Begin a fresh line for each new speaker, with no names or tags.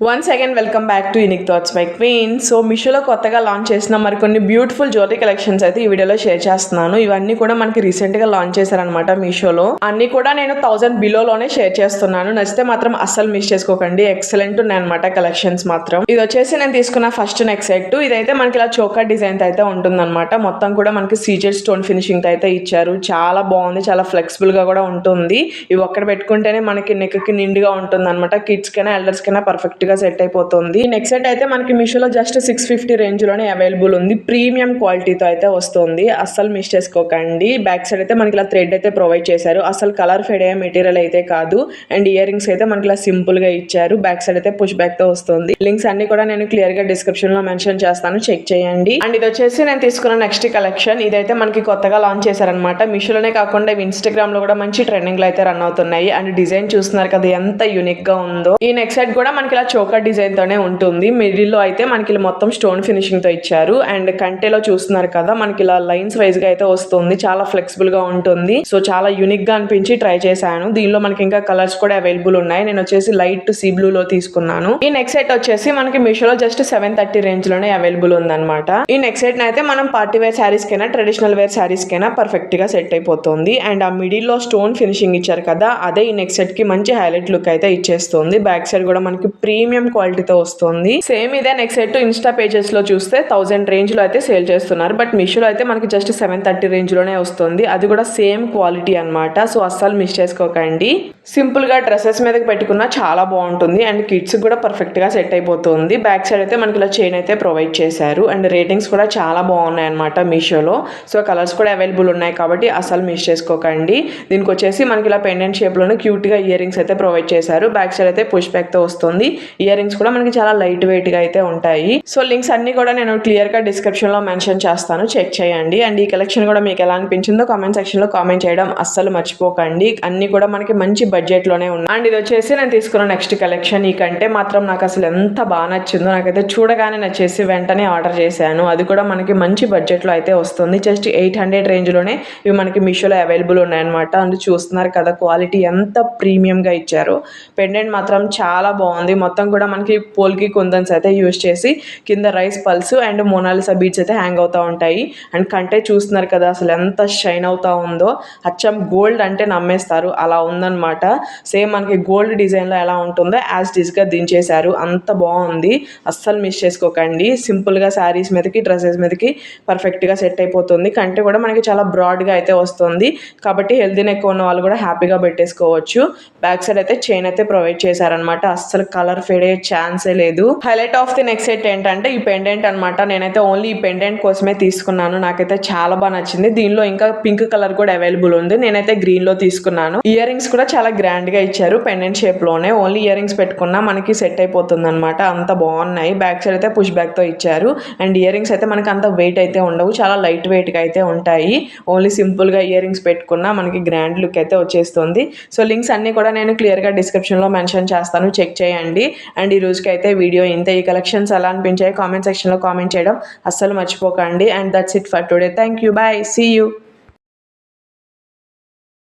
Once again welcome back to unique thoughts by queen so మిషోలో కొత్తగా launch చేసిన మరికొన్ని beautiful jewellery collections అయితే ఈ వీడియోలో షేర్ చేస్తున్నాను. ఇవన్నీ కూడా మనకి రీసెంట్గా లాంచ్ చేశారనమాట మీషోలో అన్ని కూడా నేను థౌసండ్ బిలోలోనే షేర్ చేస్తున్నాను. నచ్చితే మాత్రం అస్సలు మిస్ చేసుకోకండి. ఎక్సలెంట్ ఉన్నాయి అనమాట కలెక్షన్స్ మాత్రం. ఇది వచ్చేసి నేను తీసుకున్న ఫస్ట్ నెక్స్ట్ సెట్ ఇదైతే మనకి ఇలా చోకా డిజైన్ అయితే ఉంటుందన్నమాట. మొత్తం కూడా మనకి సీజెడ్ స్టోన్ ఫినిషింగ్ అయితే ఇచ్చారు. చాలా బాగుంది. చాలా ఫ్లెక్సిబుల్గా కూడా ఉంటుంది. ఇవి ఒక్కడ పెట్టుకుంటేనే మనకి నెక్కి నిండుగా ఉంటుంది అనమాట కిడ్స్ కైనా ఎల్డర్స్ కైనా పర్ఫెక్ట్ గా సెట్ అయిపోతుంది. నెక్స్ట్ సెట్ అయితే మనకి మీషోలో జస్ట్ సిక్స్ ఫిఫ్టీ రేంజ్లోనే అవైలబుల్ ఉంది. ప్రీమియం క్వాలిటీతో అయితే వస్తుంది. అస్సలు మిస్ చేసుకోకండి. బ్యాక్ సైడ్ అయితే మనకి ఇలా థ్రెడ్ అయితే ప్రొవైడ్ చేశారు. అసలు కలర్ ఫెడ్ అయ్యే మెటీరియల్ అయితే కాదు. అండ్ ఇయర్ రింగ్స్ అయితే మనకి ఇలా సింపుల్గా ఇచ్చారు. బ్యాక్ సైడ్ అయితే పుష్ బ్యాక్తో వస్తుంది. లింక్స్ అన్ని కూడా నేను క్లియర్గా డిస్క్రిప్షన్లో మెన్షన్ చేస్తాను. చెక్ చేయండి. అండ్ ఇది వచ్చేసి నేను తీసుకున్న నెక్స్ట్ కలెక్షన్ ఇదైతే మనకి కొత్తగా లాంచ్ చేశారనమాట మీషోలోనే కాకుండా ఇవి ఇన్స్టాగ్రామ్లో కూడా మంచి ట్రెండింగ్లో అయితే రన్ అవుతున్నాయి. అండ్ డిజైన్ చూస్తున్నారు కదా ఎంత యూనిక్గా ఉందో. ఈ నెక్స్ట్ సెట్ కూడా మనకి ఇలా చోకర్ డిజైన్ తోనే ఉంటుంది. మిడిల్లో అయితే మనకి ఇలా మొత్తం స్టోన్ ఫినిషింగ్తో ఇచ్చారు. అండ్ కంటేలో చూస్తున్నారు కదా మనకి ఇలా లైన్స్ వైజ్గా అయితే వస్తుంది. చాలా ఫ్లెక్సిబుల్గా ఉంటుంది. సో చాలా యూనిక్గా అనిపించి ట్రై చేశాను. దీనిలో మనకి ఇంకా కలర్స్ కూడా అవైలబుల్ ఉన్నాయి. నేను వచ్చేసి లైట్ సీ బ్లూ లో తీసుకున్నాను. ఈ నెక్స్ట్ సెట్ వచ్చేసి మనకి మీషోలో జస్ట్ సెవెన్ థర్టీ రేంజ్లోనే అవైలబుల్ ఉందన్నమాట. ఈ నెక్స్ట్ సెట్ అయితే మనం పార్టీ వేర్ శారీస్ కైనా ట్రెడిషనల్ వేర్ శారీస్ కైనా పర్ఫెక్ట్గా సెట్ అయిపోతుంది. అండ్ ఆ మిడిల్లో స్టోన్ ఫినిషింగ్ ఇచ్చారు కదా అదే ఈ నెక్స్ట్ సెట్కి మంచి హైలైట్ లుక్ అయితే ఇచ్చేస్తుంది. బ్యాక్ సైడ్ కూడా మనకి ప్రీమియం ప్రీమియం క్వాలిటీతో వస్తుంది. సేమ్ ఇదే నెక్స్ట్ సెట్ ఇన్స్టా పేజెస్లో చూస్తే థౌసండ్ రేంజ్లో అయితే సేల్ చేస్తున్నారు. బట్ మీషోలో అయితే మనకి జస్ట్ సెవెన్ థర్టీ రేంజ్లోనే వస్తుంది. అది కూడా సేమ్ క్వాలిటీ అన్నమాట. సో అస్సలు మిస్ చేసుకోకండి. సింపుల్గా డ్రెస్సెస్ మీదకి పెట్టుకున్నా చాలా బాగుంటుంది. అండ్ కిడ్స్ కూడా పర్ఫెక్ట్గా సెట్ అయిపోతుంది. బ్యాక్ సైడ్ అయితే మనకి ఇలా చైన్ అయితే ప్రొవైడ్ చేశారు. అండ్ రేటింగ్స్ కూడా చాలా బాగున్నాయి అనమాట మీషోలో. సో కలర్స్ కూడా అవైలబుల్ ఉన్నాయి కాబట్టి అసలు మిస్ చేసుకోకండి. దీనికి వచ్చేసి మనకి ఇలా పెండెంట్ షేప్లోనే క్యూట్గా ఇయర్ రింగ్స్ అయితే ప్రొవైడ్ చేశారు. బ్యాక్ సైడ్ అయితే పుష్ బ్యాక్తో వస్తుంది. ఇయర్ రింగ్స్ కూడా మనకి చాలా లైట్ వెయిట్గా అయితే ఉంటాయి. సో లింక్స్ అన్ని కూడా నేను క్లియర్గా డిస్క్రిప్షన్లో మెన్షన్ చేస్తాను. చెక్ చేయండి. అండ్ ఈ కలెక్షన్ కూడా మీకు ఎలా అనిపించిందో కామెంట్ సెక్షన్లో కామెంట్ చేయడం అస్సలు మర్చిపోకండి. అన్ని కూడా మనకి మంచి బడ్జెట్లోనే ఉన్నాయి. అండ్ ఇది వచ్చేసి నేను తీసుకున్న నెక్స్ట్ కలెక్షన్. ఈ కంటే మాత్రం నాకు అసలు ఎంత బాగా నచ్చిందో నాకైతే చూడగానే నచ్చేసి వెంటనే ఆర్డర్ చేశాను. అది కూడా మనకి మంచి బడ్జెట్లో అయితే వస్తుంది. జస్ట్ ఎయిట్ హండ్రెడ్ రేంజ్లోనే ఇవి మనకి మీషోలో అవైలబుల్ ఉన్నాయన్నమాట. అండ్ చూస్తున్నారు కదా క్వాలిటీ ఎంత ప్రీమియం గా ఇచ్చారు. పెండెంట్ మాత్రం చాలా బాగుంది. మొత్తం కూడా మనకి పోల్కి కుందన్స్ అయితే యూజ్ చేసి కింద rice pulse and Mona Lisa beads అయితే హ్యాంగ్ అవుతూ ఉంటాయి. అండ్ కంటే చూస్తున్నారు కదా అసలు ఎంత షైన్ అవుతా ఉందో. అచ్చం గోల్డ్ అంటే నమ్మేస్తారు. అలా ఉందన్నమాట. సేమ్ మనకి గోల్డ్ డిజైన్లో ఎలా ఉంటుందో యాజ్ డిజ్గా దించేశారు. అంత బాగుంది. అస్సలు మిస్ చేసుకోకండి. సింపుల్గా శారీస్ మీదకి డ్రెస్సెస్ మీదకి పర్ఫెక్ట్గా సెట్ అయిపోతుంది. కంటే కూడా మనకి చాలా బ్రాడ్గా అయితే వస్తుంది. కాబట్టి హెల్తీ నెక్ ఉన్న వాళ్ళు కూడా హ్యాపీగా పెట్టేసుకోవచ్చు. బ్యాక్ సైడ్ అయితే చైన్ అయితే ప్రొవైడ్ చేశారనమాట అస్సలు కలర్ ఫెడ్ అయ్యే ఛాన్సే లేదు. Highlight of the next set ఏంటంటే ఈ పెండెంట్ అనమాట నేనైతే ఓన్లీ ఈ పెండెంట్ కోసమే తీసుకున్నాను. నాకైతే చాలా బాగా నచ్చింది. దీనిలో ఇంకా పింక్ కలర్ కూడా అవైలబుల్ ఉంది. నేనైతే గ్రీన్లో తీసుకున్నాను. ఇయర్ రింగ్స్ కూడా చాలా గ్రాండ్గా ఇచ్చారు పెండెంట్ షేప్లోనే. ఓన్లీ ఇయర్ రింగ్స్ పెట్టుకున్నా మనకి సెట్ అయిపోతుంది అనమాట అంత బాగున్నాయి. బ్యాక్ సైడ్ అయితే పుష్ బ్యాక్తో ఇచ్చారు. అండ్ ఇయర్ రింగ్స్ అయితే మనకి అంత వెయిట్ అయితే ఉండవు. చాలా లైట్ వెయిట్గా అయితే ఉంటాయి. ఓన్లీ సింపుల్గా ఇయర్ రింగ్స్ పెట్టుకున్నా మనకి గ్రాండ్ లుక్ అయితే వచ్చేస్తుంది. సో లింక్స్ అన్ని కూడా నేను క్లియర్గా డిస్క్రిప్షన్లో మెన్షన్ చేస్తాను. చెక్ చేయండి. అండ్ ఈ రోజుకైతే వీడియో ఇంత ఈ కలెక్షన్స్ ఎలా అనిపించాయి కామెంట్ సెక్షన్లో కామెంట్ చేయడం అస్సలు మర్చిపోకండి. And that's it for today thank you bye see you